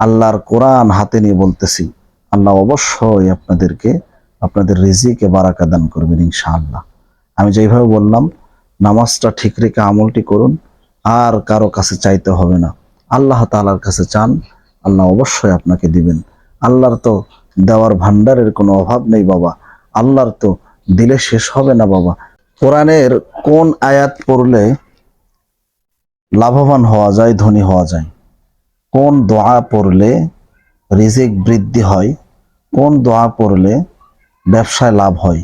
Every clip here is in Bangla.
আল্লাহর কোরআন হাতে নিয়ে বলতেছি, আল্লাহ অবশ্যই আপনাদেরকে, আপনাদের রিজিকে বারাকা দান করবেন ইনশাআল্লাহ। আমি যেইভাবে বললাম, নামাজটা ঠিক রেখে আমলটি করুন, আর কারও কাছে চাইতে হবে না। আল্লাহ তাআলার কাছে চান, আল্লাহ অবশ্যই আপনাকে দিবেন। আল্লাহর তো দেওয়ার ভান্ডারের কোনো অভাব নেই বাবা। আল্লাহর তো দিলে শেষ হবে না বাবা। কোরআনের কোন আয়াত পড়লে লাভবান হওয়া যায়, ধনী হওয়া যায়? কোন দোয়া পড়লে রিজিক বৃদ্ধি হয়? কোন দোয়া পড়লে ব্যবসায় লাভ হয়?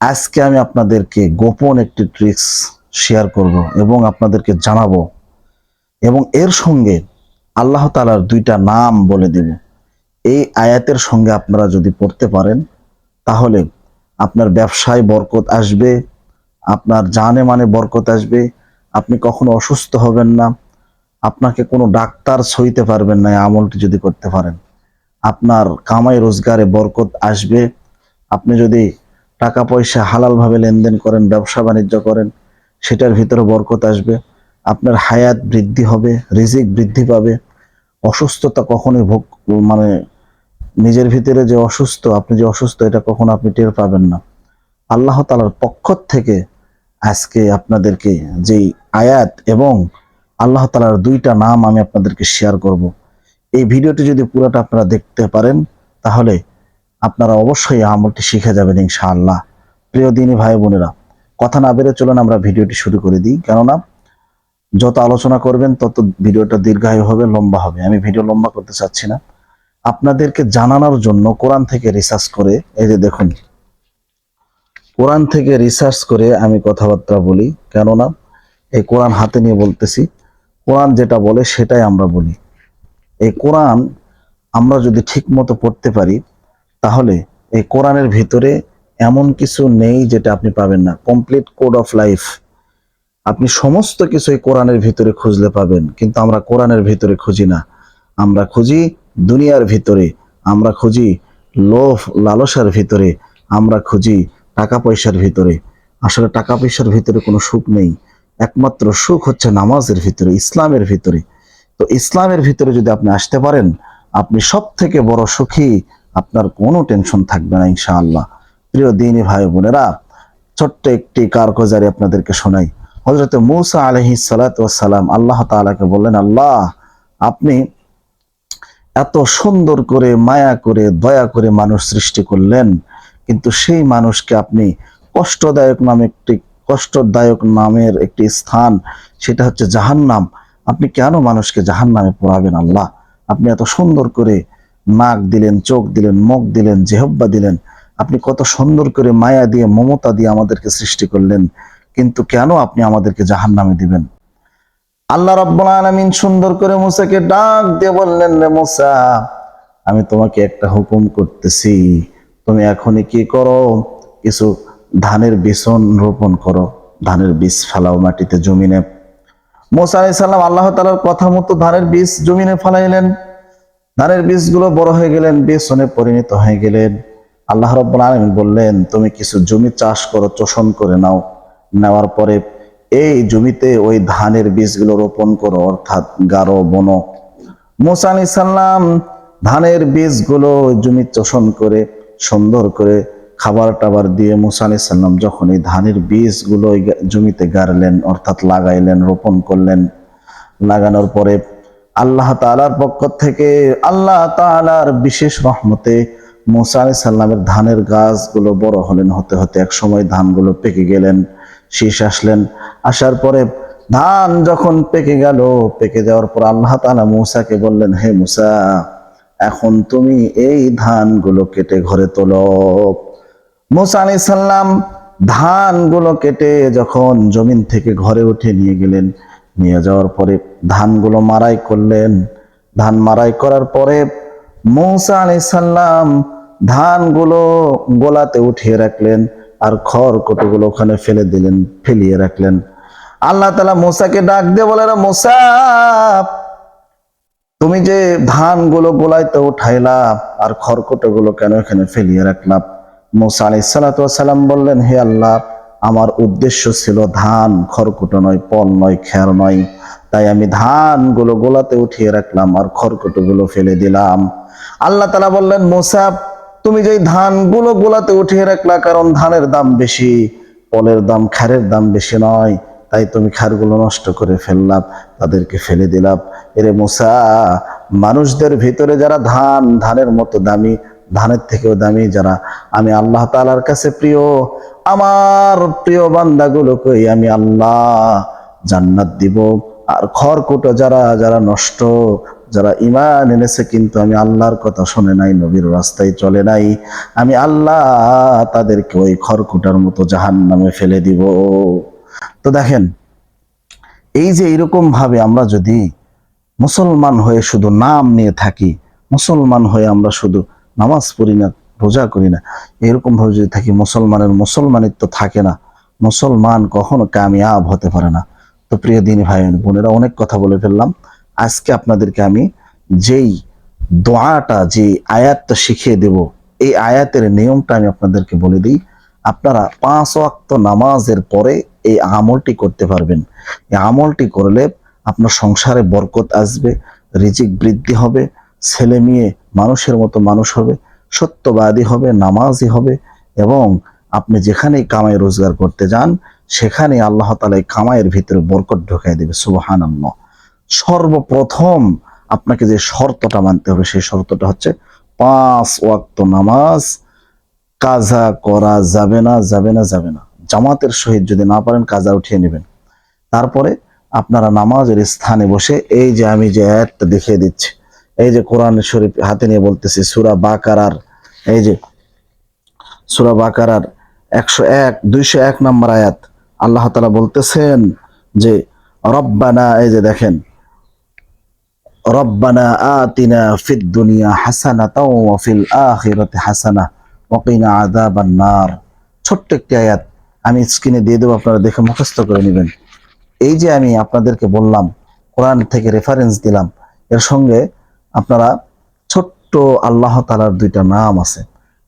আজকে আমি আপনাদেরকে গোপন একটি ট্রিক্স শেয়ার করব এবং আপনাদেরকে জানাব এবং এর সঙ্গে আল্লাহ তালার দুইটা নাম বলে দেব। এই আয়াতের সঙ্গে আপনারা যদি পড়তে পারেন, তাহলে আপনার ব্যবসায় বরকত আসবে, আপনার জানে মানে বরকত আসবে, আপনি কখনো অসুস্থ হবেন না। আপনাকে কোনো ডাক্তার সইতে পারবেন না আমলটি যদি করতে পারেন। আপনার কামাই রোজগারে বরকত আসবে। আপনি যদি টাকা পয়সা হালালভাবে লেনদেন করেন, ব্যবসা বাণিজ্য করেন, সেটার ভিতরে বরকত আসবে। আপনার হায়াত বৃদ্ধি হবে, রিজিক বৃদ্ধি পাবে। অসুস্থতা কখনোই ভোগ মানে নিজের ভিতরে যে অসুস্থ, আপনি যে অসুস্থ, এটা কখনো আপনি টের পাবেন না। আল্লাহ তালার পক্ষ থেকে আজকে আপনাদেরকে যেই আয়াত এবং আল্লাহ তালার দুইটা নাম আমি আপনাদেরকে শেয়ার করব। এই ভিডিওটি যদি পুরোটা আপনারা দেখতে পারেন, তাহলে আপনারা অবশ্যই আমলটি শিখে যাবেন ইনশাআল্লাহ। প্রিয় দিনী ভাই বোনেরা, কথা না বেড়ে চলুন আমরা ভিডিওটি শুরু করে দিই। কেননা, যত আলোচনা করবেন, তত ভিডিওটা দীর্ঘায়ু হবে, লম্বা হবে। আমি ভিডিও লম্বা করতে চাচ্ছি না। আপনাদেরকে জানানোর জন্য কোরআন থেকে রিসার্চ করে, এই যে দেখুন, কোরআন থেকে রিসার্চ করে আমি কথাবার্তা বলি। কেননা, এই কোরআন হাতে নিয়ে বলতেছি কোরআন যেটা বলে সেটাই আমরা বলি। এই কোরআন আমরা যদি ঠিক মতো পড়তে পারি, তাহলে এই কোরআনের ভিতরে এমন কিছু নেই যেটা আপনি পাবেন না। কমপ্লিট কোড অফ লাইফ আপনি সমস্ত কিছু এই কোরআনের ভিতরে খুঁজলে পাবেন, কিন্তু আমরা কোরআনের ভিতরে খুঁজি না। আমরা খুঁজি দুনিয়ার ভিতরে, আমরা খুঁজি লোভ, লালসার ভিতরে, আমরা খুঁজি টাকা পয়সার ভিতরে। আসলে টাকা পয়সার ভিতরে কোনো সুখ নেই। একমাত্র সুখ হচ্ছে নামাজের ভিতরে, ইসলামের ভিতরে। তো ইসলামের ভিতরে যদি আপনি আসতে পারেন, আপনি সব থেকে বড় সুখী, আপনার কোনো টেনশন থাকবে না ইনশাআল্লাহ। প্রিয় দিনী ভাই বোনেরা, ছোট্ট একটি কারকজারি আপনাদেরকে শোনাই। হজরত মৌসা আলহি সালাম আল্লাহ তাআলাকে বললেন, আল্লাহ, আপনি এত সুন্দর করে, মায়া করে, দয়া করে মানুষ সৃষ্টি করলেন, কিন্তু সেই মানুষকে আপনি কষ্টদায়ক নামে একটি কষ্টদায়ক নামের একটি স্থান, সেটা হচ্ছে জাহান্নাম। আপনি কেন মানুষকে জাহান্নামে পড়াবেন আল্লাহ? আপনি এত সুন্দর করে নাক দিলেন, চোখ দিলেন, মুখ দিলেন, জেহব্বা দিলেন। আপনি কত সুন্দর করে মায়া দিয়ে, মমতা দিয়ে আমাদেরকে সৃষ্টি করলেন, কিন্তু কেন আপনি আমাদেরকে জাহান্নামে দিবেন? আল্লাহ রাব্বুল সুন্দর করে মুসাকে ডাক দিয়ে বললেন, রে মুসা, আমি তোমাকে একটা হুকুম করতেছি। তুমি এখনই কি করো? কিছু ধানের বিছন রোপণ করো, ধানের বীজ ফেলাও মাটিতে জমিনে। মোসা আলাইহিস সালাম আল্লাহ তাআলার কথা মতো ধানের বীজ জমিনে ফেলাইলেন। ধানের বীজগুলো বড় হয়ে গেলেন, বেসনে পরিণত হয়ে গেলেন। আল্লাহ রব্বুল আলামিন বললেন, তুমি কিছু জমি চাষ করো চোষণ করে নাও। নেওয়ার পরে এই জমিতে ওই ধানের বীজগুলো রোপণ করো, অর্থাৎ গারো, বন। মোসা আলি সাল্লাম ধানের বীজগুলো জমি চোষণ করে, সুন্দর করে খাবার টাবার দিয়ে মুসা আলি সাল্লাম যখন এই ধানের বীজগুলো জমিতে গাড়লেন, অর্থাৎ লাগাইলেন, রোপণ করলেন, লাগানোর পরে আল্লাহ তাআলার পক্ষ থেকে, আল্লাহ তাআলার বিশেষ রহমতে মুসা আলি সাল্লামের ধানের গাছগুলো বড় হলেন, হতে হতে এক সময় ধানগুলো পেকে গেলেন, শীষ আসলেন, আসার পরে ধান যখন পেকে গেল, পেকে যাওয়ার পর আল্লাহ তাআলা মুসাকে বললেন, হে মুসা, এখন তুমি এই ধানগুলো কেটে ঘরে তোলো। মুসা আলি সাল্লাম ধানগুলো কেটে যখন জমিন থেকে ঘরে উঠে নিয়ে গেলেন, নিয়ে যাওয়ার পরে ধানগুলো মারাই করলেন। ধান মারাই করার পরে মৌসা আলি সাল্লাম ধানগুলো গোলাতে উঠিয়ে রাখলেন আর খড় কটুগুলো ওখানে ফেলে দিলেন, ফেলিয়ে রাখলেন। আল্লাহ তালা মোসাকে ডাক দিয়ে বলে "রে মোসা, তুমি যে ধানগুলো গোলাইতে উঠাইলা আর খড়কটো গুলো কেন এখানে ফেলিয়ে রাখলাম মোসা আলাই সালাম বললেন, হে আল্লাহ, আমার উদ্দেশ্য ছিল ধান, খড়কুটো নয় পল নয়, খের নয়। তাই আমি ধানগুলো গোলাতে উঠিয়ে রাখলাম আর খড়কুটোগুলো ফেলে দিলাম। আল্লাহ তালা বললেন মোসাব তুমি যে ধানগুলো গোলাতে উঠিয়ে রাখলা, কারণ ধানের দাম বেশি, পলের দাম, খারের দাম বেশি নয়। তাই তুমি খারগুলো নষ্ট করে ফেললাম তাদেরকে ফেলে দিলাম। এরে মোসা, মানুষদের ভিতরে যারা ধান, ধানের মতো দামি ধানের থেকেও দামি যারা আমি আল্লাহ তালার কাছে প্রিয়, আমার প্রিয় বান্দাগুলোকে আমি আল্লাহ জান্নাত দিব। আর খড়কুটো যারা যারা নষ্ট, যারা ইমান এনেছে কিন্তু আমি আল্লাহর কথা শুনে নাই, নবীর রাস্তায় চলে নাই, আমি আল্লাহ তাদেরকে ওই খড়কুটার মতো জাহান নামে ফেলে দিব। তো দেখেন, এই যে এরকম ভাবে আমরা যদি মুসলমান হয়ে শুধু নাম নিয়ে থাকি, মুসলমান হয়ে আমরা শুধু নামাজ পড়ি না, রোজা করি না, এরকম ভাবে যদি থাকি, মুসলমানের মুসলমানিত্ব থাকে না, মুসলমান কখনো কামিয়াব হতে পারে না। তো প্রিয় দিনী ভাই বোনেরা, অনেক কথা বলে ফেললাম। আজকে আপনাদেরকে আমি যেই দোয়াটা যে আয়াতটা শিখিয়ে দেব, এই আয়াতের নিয়মটা আমি আপনাদেরকে বলে দিই। আপনারা পাঁচ ওয়াক্ত নামাজের পরে এই আমলটি করতে পারবেন। এই আমলটি করলে আপনার সংসারে বরকত আসবে, রিজিক বৃদ্ধি হবে, ছেলে মেয়ে মানুষের মতো মানুষ হবে, সত্যবাদী হবে, নামাজি হবে এবং আপনি যেখানেই কামাই রোজগার করতে যান সেখানে আল্লাহ তালা কামাইয়ের ভিতরে বরকত ঢুকাই দেবে সুবহান সর্বপ্রথম আপনাকে যে শর্তটা মানতে হবে, সেই শর্তটা হচ্ছে পাঁচ ওয়াক্ত নামাজ, কাজা করা যাবে না যাবে না যাবে না। জামাতের সহিত যদি না পারেন, কাজা উঠিয়ে নেবেন। তারপরে আপনারা নামাজের স্থানে বসে, এই যে আমি যে আয়াতটা দেখিয়ে দিচ্ছি এই যে কোরআন শরীফ হাতে নিয়ে বলতেছি, সুরা বাকারার, এই যে সুরা বাকারার একশো এক, দুইশো এক নম্বর আয়াত, আল্লাহ তালা বলতেছেন যে, রব্বানা এই যে দেখেন, রব্বানা আতিনা ফিদ দুনিয়া হাসানাতাও ওয়া ফিল হাসানা ওয়া কিনা আযাবান নার। ছোট্ট একটি আয়াত, আমি স্ক্রিনে দিয়ে দেবো, আপনারা দেখে মুখস্থ করে নেবেন। এই যে আমি আপনাদেরকে বললাম, কোরআন থেকে রেফারেন্স দিলাম, এর সঙ্গে আপনারা ছোট্ট আল্লাহ তালার দুইটা নাম আছে।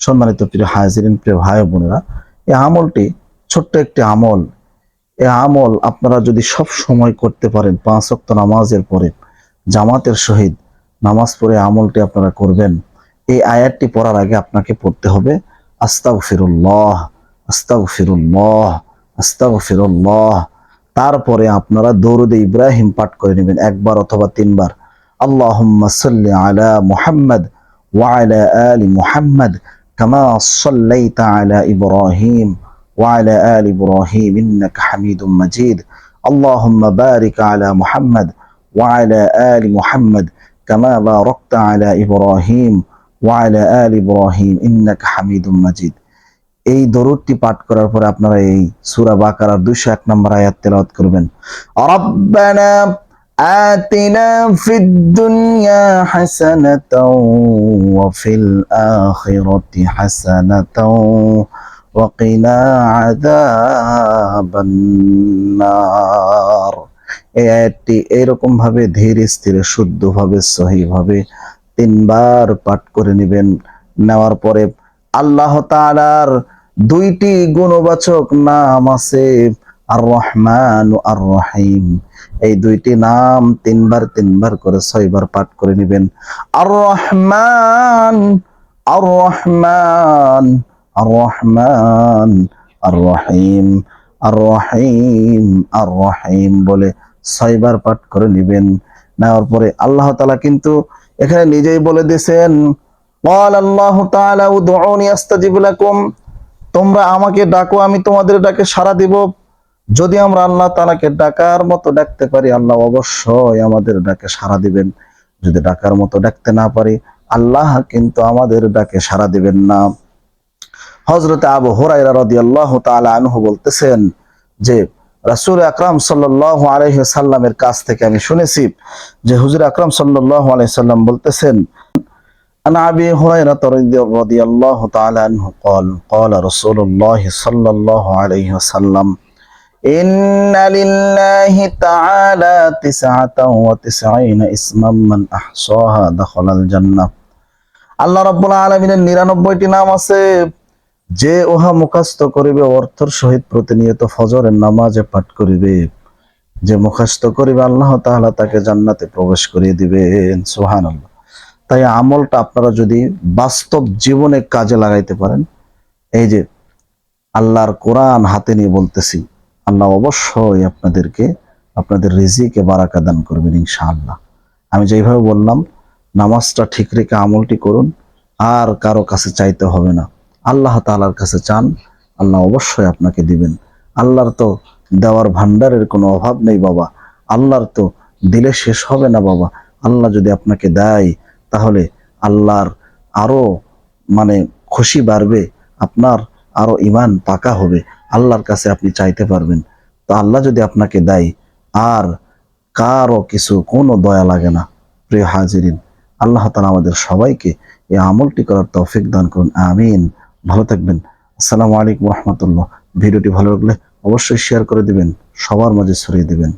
সম্মানিত প্রিয় হাজিরিন, প্রিয় ভাই বোনেরা এই আমলটি ছোট্ট একটি আমল। এই আমল আপনারা যদি সব সময় করতে পারেন, পাঁচ ওয়াক্ত নামাজের পরে, জামাতের সহিত নামাজ পড়ে আমলটি আপনারা করবেন। এই আয়াতটি পড়ার আগে আপনাকে পড়তে হবে আস্তাগ ফিরুল্লাহ আস্তাগ ফিরুল্লাহ আস্তাগ ফিরুল্লাহ তারপরে আপনারা দৌরদে ইব্রাহিম পাঠ করে নেবেন, একবার অথবা তিনবার। ওয়া আলা আলি মুহাম্মদ কামা সাল্লাইতা আলা ইব্রাহিম ওয়া আলা আলি ইব্রাহিম ইন্নাকা হামিদুম মাজিদ। আল্লাহুম্মা বারিক আলা মুহাম্মদ ওয়া আলা আলি মুহাম্মদ কামা বারাকতা আলা ইব্রাহিম ওয়া আলা আলি ইব্রাহিম ইন্নাকা হামিদুম মাজিদ। এই দরুদটি পাঠ করার পরে আপনারা এই সূরা বাকারার 201 নম্বর আয়াত তেলাওয়াত করবেন। রব্বানা آتنا في الدنيا حسنة وفي الآخرة حسنة وقنا عذاب النار এই আয়াতটি এরকম ভাবে ধীর স্থিরে শুদ্ধ ভাবে সহি ভাবে তিনবার পাঠ করে নেবেন নেওয়ার পরে আল্লাহ তাআলার দুইটি গুণবাচক নাম আছে আর রহমান ও আর রহিম এই দুইটি নাম তিনবার তিনবার করে ছয়বার পাঠ করে নেবেন আর রহমান আর রহমান আর রহমান আর রহিম আর রহিম আর রহিম বলে ছয়বার পাঠ করে নেবেন নেওয়ার পরে আল্লাহ তাআলা কিন্তু এখানে নিজেই বলে দিয়েছেন قال الله تعالى ادعوني استجب لكم তোমরা আমাকে ডাকো আমি তোমাদের ডাকে সাড়া দিব যদি আমরা আল্লাহ তাআলাকে ডাকার মতো ডাকতে পারি আল্লাহ অবশ্যই আমাদের ডাকে সাড়া দিবেন যদি ডাকার মতো ডাকতে না পারি আল্লাহ কিন্তু আমাদের ডাকে সাড়া দিবেন না হযরত আবু হুরায়রা রাদিয়াল্লাহু তাআলা আনহু বলতেছেন যে রাসূল আকরাম সাল্লাল্লাহু আলাইহি সাল্লামের কাছ থেকে আমি শুনেছি যে হুজুর আকরাম সাল্লাল্লাহু আলাইহি সাল্লাম বলতেছেন عن ابي هريره رضي- رضي الله تعالى عنه قال قال رسول الله صلى الله عليه وسلم ان لله تعالى تسعة وتسعين اسما من احصاها دخل الجنه আল্লাহ রাব্বুল আলামিনের নিরানব্বইটি নাম আছে যে উহা মুখাস্ত করিবে অর্থর সহিত প্রতিনিয়ত ফজরের নামাজে পাঠ করিবে যে মুখাস্ত করিবে আল্লাহ তাআলা তাকে জান্নাতে প্রবেশ করিয়ে দিবেন সুবহানাল্লাহ তাই আমলটা আপনারা যদি বাস্তব জীবনে কাজে লাগাইতে পারেন এই যে আল্লাহর কোরআন হাতে নিয়ে বলতেছি আল্লাহ অবশ্যই আপনাদেরকে আপনাদের রিজিকে বারাকা দান করবেন ইনশাআল্লাহ। আমি যেইভাবে বললাম, নামাজটা ঠিক রেখে আমলটি করুন, আর কারও কাছে চাইতে হবে না। আল্লাহ তালার কাছে চান, আল্লাহ অবশ্যই আপনাকে দিবেন। আল্লাহর তো দেওয়ার ভান্ডারের কোনো অভাব নেই বাবা। আল্লাহর তো দিলে শেষ হবে না বাবা। আল্লাহ যদি আপনাকে দেয়, তাহলে আল্লাহর আরও মানে খুশি বাড়বে, আপনার আরও ইমান পাকা হবে। আল্লাহর কাছে আপনি চাইতে পারবেন। তো আল্লাহ যদি আপনাকে দেয়, আর কারও কিছু, কোনো দয়া লাগে না, প্রিয় হাজিরিন। আল্লাহ তালা আমাদের সবাইকে এই আমলটি করার তৌফিক দান করুন, আমিন। ভালো থাকবেন। আসসালামু আলাইকুম রহমতুল্লাহ। ভিডিওটি ভালো লাগলে অবশ্যই শেয়ার করে দিবেন, সবার মাঝে ছড়িয়ে দিবেন।